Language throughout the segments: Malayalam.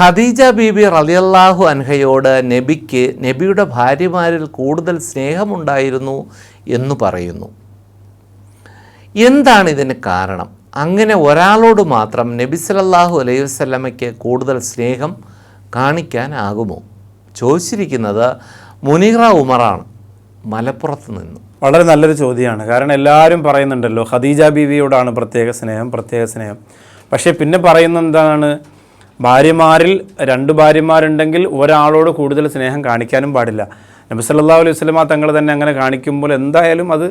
ഖദീജ ബീബി റളിയല്ലാഹു അൻഹയോട് നബിക്ക് നബിയുടെ ഭാര്യമാരിൽ കൂടുതൽ സ്നേഹമുണ്ടായിരുന്നു എന്ന് പറയുന്നു. എന്താണ് ഇതിന് കാരണം? അങ്ങനെ ഒരാളോട് മാത്രം നബി സലല്ലാഹു അലൈഹി വസ്ലമയ്ക്ക് കൂടുതൽ സ്നേഹം കാണിക്കാനാകുമോ? ചോദിച്ചിരിക്കുന്നത് മുനീറ ഉമറാണ് മലപ്പുറത്ത് നിന്നും. വളരെ നല്ലൊരു ചോദ്യമാണ്. കാരണം എല്ലാവരും പറയുന്നുണ്ടല്ലോ ഖദീജ ബീവിയോടാണ് പ്രത്യേക സ്നേഹം പ്രത്യേക സ്നേഹം. പക്ഷേ പിന്നെ പറയുന്ന എന്താണ് ഭാര്യമാരിൽ രണ്ട് ഭാര്യമാരുണ്ടെങ്കിൽ ഒരാളോട് കൂടുതൽ സ്നേഹം കാണിക്കാനും പാടില്ല. നബി സല്ലാ അലൈഹി വസല്ലമ തങ്ങൾ തന്നെ അങ്ങനെ കാണിക്കുമ്പോൾ എന്തായാലും അത്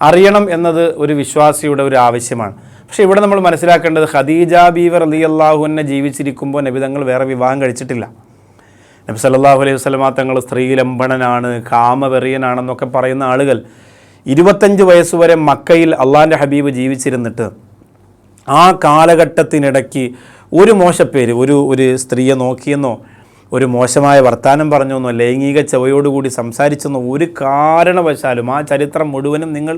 അറിയണം എന്നത് ഒരു വിശ്വാസിയുടെ ഒരു ആവശ്യമാണ്. പക്ഷേ ഇവിടെ നമ്മൾ മനസ്സിലാക്കേണ്ടത് ഖദീജ ബീവർ അലി അള്ളാഹുവിനെ ജീവിച്ചിരിക്കുമ്പോൾ നബി തങ്ങൾ വേറെ വിവാഹം കഴിച്ചിട്ടില്ല. നബി സല്ലാഹു അലൈഹി വസല്ലമ തങ്ങൾ സ്ത്രീലംബണനാണ് കാമവെറിയനാണെന്നൊക്കെ പറയുന്ന ആളുകൾ ഇരുപത്തഞ്ച് വയസ്സ് വരെ മക്കയിൽ അള്ളാഹിന്റെ ഹബീബ് ജീവിച്ചിരുന്നിട്ട് ആ കാലഘട്ടത്തിനിടയ്ക്ക് ഒരു മോശപ്പേര് ഒരു ഒരു സ്ത്രീയെ നോക്കിയെന്നോ ഒരു മോശമായ വർത്തമാനം പറഞ്ഞെന്നോ ലൈംഗിക ചവയോടുകൂടി സംസാരിച്ചെന്നോ ഒരു കാരണവശാലും ആ ചരിത്രം മുഴുവനും നിങ്ങൾ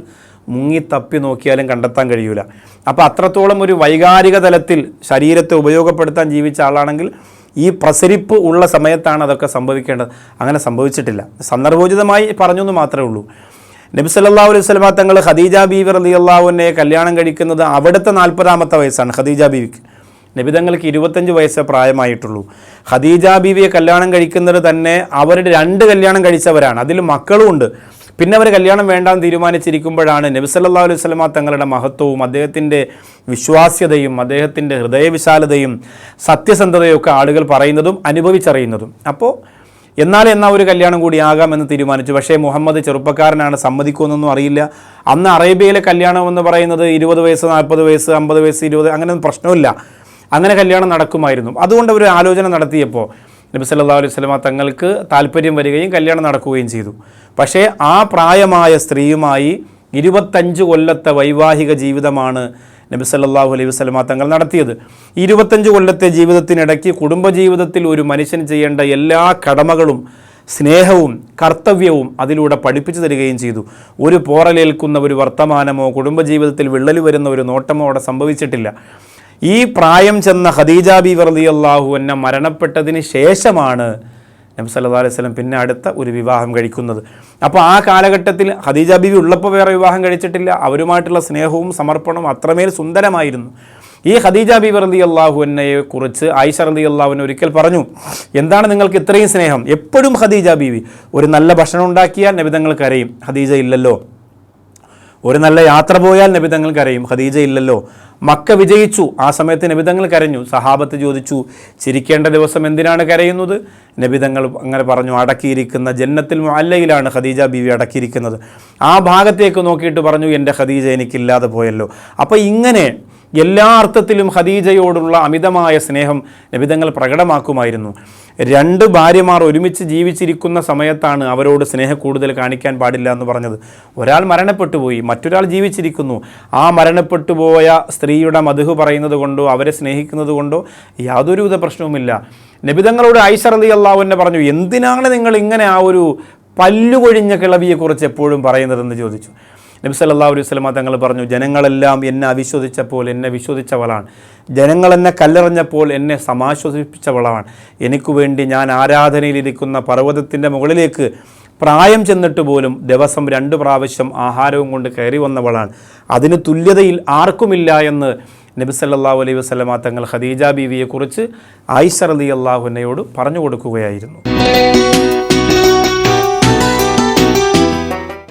മുങ്ങി തപ്പി നോക്കിയാലും കണ്ടെത്താൻ കഴിയൂല. അപ്പോൾ അത്രത്തോളം ഒരു വൈകാരിക തലത്തിൽ ശരീരത്തെ ഉപയോഗപ്പെടുത്താൻ ജീവിച്ച ആളാണെങ്കിൽ ഈ പ്രസരിപ്പ് ഉള്ള സമയത്താണ് അതൊക്കെ സംഭവിക്കേണ്ടത്. അങ്ങനെ സംഭവിച്ചിട്ടില്ല. സന്ദർഭോചിതമായി പറഞ്ഞു എന്ന് മാത്രമേ ഉള്ളൂ. നബി സല്ലല്ലാഹു അലൈഹി വസല്ലമ തങ്ങൾ ഖദീജ ബീവി അൻഹയെ കല്യാണം കഴിക്കുന്നത് അവിടുത്തെ നാൽപ്പതാമത്തെ വയസ്സാണ് ഖദീജ ബീവിക്ക്. നബി തങ്ങൾക്ക് ഇരുപത്തഞ്ച് വയസ്സ് പ്രായമായിട്ടുള്ളൂ. ഖദീജ ബീവിയെ കല്യാണം കഴിക്കുന്നത് തന്നെ അവരുടെ രണ്ട് കല്യാണം കഴിച്ചവരാണ്. അതിൽ മക്കളുമുണ്ട് പിന്നെ അവർ കല്യാണം വേണ്ടാന്ന് തീരുമാനിച്ചിരിക്കുമ്പോഴാണ് നബി സല്ലല്ലാഹു അലൈഹി വസല്ലമ തങ്ങളുടെ മഹത്വവും അദ്ദേഹത്തിന്റെ വിശ്വാസ്യതയും അദ്ദേഹത്തിന്റെ ഹൃദയവിശാലതയും സത്യസന്ധതയൊക്കെ ആളുകൾ പറയുന്നതും അനുഭവിച്ചറിയുന്നതും. അപ്പോൾ എന്നാൽ എന്നാ ഒരു കല്യാണം കൂടി ആകാമെന്ന് തീരുമാനിച്ചു. പക്ഷേ മുഹമ്മദ് ചെറുപ്പക്കാരനാണ് സമ്മതിക്കുമെന്നൊന്നും അറിയില്ല. അന്ന് അറേബ്യയിലെ കല്യാണം എന്ന് പറയുന്നത് ഇരുപത് വയസ്സ് നാൽപ്പത് വയസ്സ് അമ്പത് വയസ്സ് ഇരുപത് അങ്ങനെയൊന്നും പ്രശ്നമില്ല. അങ്ങനെ കല്യാണം നടക്കുമായിരുന്നു. അതുകൊണ്ട് അവർ ആലോചന നടത്തിയപ്പോൾ നബി സല്ലാ അലൈഹി വസല്ലമ തങ്ങൾക്ക് താല്പര്യം വരികയും കല്യാണം നടക്കുകയും ചെയ്തു. പക്ഷേ ആ പ്രായമായ സ്ത്രീയുമായി ഇരുപത്തഞ്ച് കൊല്ലത്തെ വൈവാഹിക ജീവിതമാണ് നബി സല്ലല്ലാഹു അലൈഹി വസല്ലമ തങ്ങൾ നടത്തിയത്. ഇരുപത്തഞ്ച് കൊല്ലത്തെ ജീവിതത്തിനിടയ്ക്ക് കുടുംബജീവിതത്തിൽ ഒരു മനുഷ്യൻ ചെയ്യേണ്ട എല്ലാ കടമകളും സ്നേഹവും കർത്തവ്യവും അതിലൂടെ പഠിപ്പിച്ചു തരികയും ചെയ്തു. ഒരു പോറലേൽക്കുന്ന ഒരു വർത്തമാനമോ കുടുംബജീവിതത്തിൽ വിള്ളൽ വരുന്ന ഒരു നോട്ടമോ അവിടെ സംഭവിച്ചിട്ടില്ല. ഈ പ്രായം ചെന്ന ഖദീജ ബി വർദി അള്ളാഹു എന്നെ മരണപ്പെട്ടതിന് ശേഷമാണ് നബി സല്ലല്ലാഹു അലൈഹി സ്വലം പിന്നെ അടുത്ത ഒരു വിവാഹം കഴിക്കുന്നത്. അപ്പോൾ ആ കാലഘട്ടത്തിൽ ഖദീജ ബീവി ഉള്ളപ്പോൾ വേറെ വിവാഹം കഴിച്ചിട്ടില്ല. അവരുമായിട്ടുള്ള സ്നേഹവും സമർപ്പണവും അത്രമേൽ സുന്ദരമായിരുന്നു. ഈ ഖദീജ ബി റതി അള്ളാഹു എന്നയെ കുറിച്ച് ആയിഷ റതി അള്ളാഹുവിനെ ഒരിക്കൽ പറഞ്ഞു എന്താണ് നിങ്ങൾക്ക് ഇത്രയും സ്നേഹം? എപ്പോഴും ഖദീജ ബീവി ഒരു നല്ല ഭക്ഷണം ഉണ്ടാക്കിയാൽ നബിതങ്ങൾ കരയും ഖദീജ ഇല്ലല്ലോ. ഒരു നല്ല യാത്ര പോയാൽ നബിതങ്ങൾ കരയും ഖദീജ ഇല്ലല്ലോ. മക്ക വിജയിച്ചു. ആ സമയത്ത് നബിതങ്ങൾ കരഞ്ഞു. സഹാബത്ത് ചോദിച്ചു ചിരിക്കേണ്ട ദിവസം എന്തിനാണ് കരയുന്നത്? നബിതങ്ങൾ അങ്ങനെ പറഞ്ഞു അടക്കിയിരിക്കുന്ന ജന്നത്തിൽ മുഅല്ലയിലാണ് ഖദീജ ബീവി അടക്കിയിരിക്കുന്നത്. ആ ഭാഗത്തേക്ക് നോക്കിയിട്ട് പറഞ്ഞു എന്റെ ഖദീജ എനിക്കില്ലാതെ പോയല്ലോ. അപ്പോൾ ഇങ്ങനെ എല്ലാ അർത്ഥത്തിലും ഖദീജയോടുള്ള അമിതമായ സ്നേഹം നബിതങ്ങൾ പ്രകടമാക്കുമായിരുന്നു. രണ്ട് ഭാര്യമാർ ഒരുമിച്ച് ജീവിച്ചിരിക്കുന്ന സമയത്താണ് അവരോട് സ്നേഹം കൂടുതൽ കാണിക്കാൻ പാടില്ല എന്ന് പറഞ്ഞത്. ഒരാൾ മരണപ്പെട്ടു പോയി മറ്റൊരാൾ ജീവിച്ചിരിക്കുന്നു. ആ മരണപ്പെട്ടു പോയ സ്ത്രീയുടെ മധു പറയുന്നത് കൊണ്ടോ അവരെ സ്നേഹിക്കുന്നത് കൊണ്ടോ യാതൊരുവിധ പ്രശ്നവുമില്ല. നബിതങ്ങളോട് ഐഷർ അലി അള്ളാഹുവിനെ പറഞ്ഞു എന്തിനാണ് നിങ്ങൾ ഇങ്ങനെ ആ ഒരു പല്ലുകൊഴിഞ്ഞ കിളവിയെക്കുറിച്ച് എപ്പോഴും പറയുന്നതെന്ന് ചോദിച്ചു? നബി സല്ലല്ലാഹു അലൈഹി സ്വലമ തങ്ങൾ പറഞ്ഞു ജനങ്ങളെല്ലാം എന്നെ അവിശ്വസിച്ചപ്പോൾ എന്നെ വിശ്വസിച്ചവളാണ്. ജനങ്ങൾ എന്നെ കല്ലെറിഞ്ഞപ്പോൾ എന്നെ സമാശ്വസിപ്പിച്ചവളാണ്. എനിക്ക് വേണ്ടി ഞാൻ ആരാധനയിലിരിക്കുന്ന പർവതത്തിന്റെ മുകളിലേക്ക് പ്രായം ചെന്നിട്ട് പോലും ദിവസം രണ്ട് പ്രാവശ്യം ആഹാരവും കൊണ്ട് കയറി വന്നവളാണ്. അതിന് തുല്യതയിൽ ആർക്കുമില്ല എന്ന് നബി സല്ലല്ലാഹു അലൈഹി വസല്ലമ തങ്ങൾ ഖദീജ ബീവിയെക്കുറിച്ച് ആയിഷ റളിയല്ലാഹു അള്ളാഹുനയോട് പറഞ്ഞു കൊടുക്കുകയായിരുന്നു.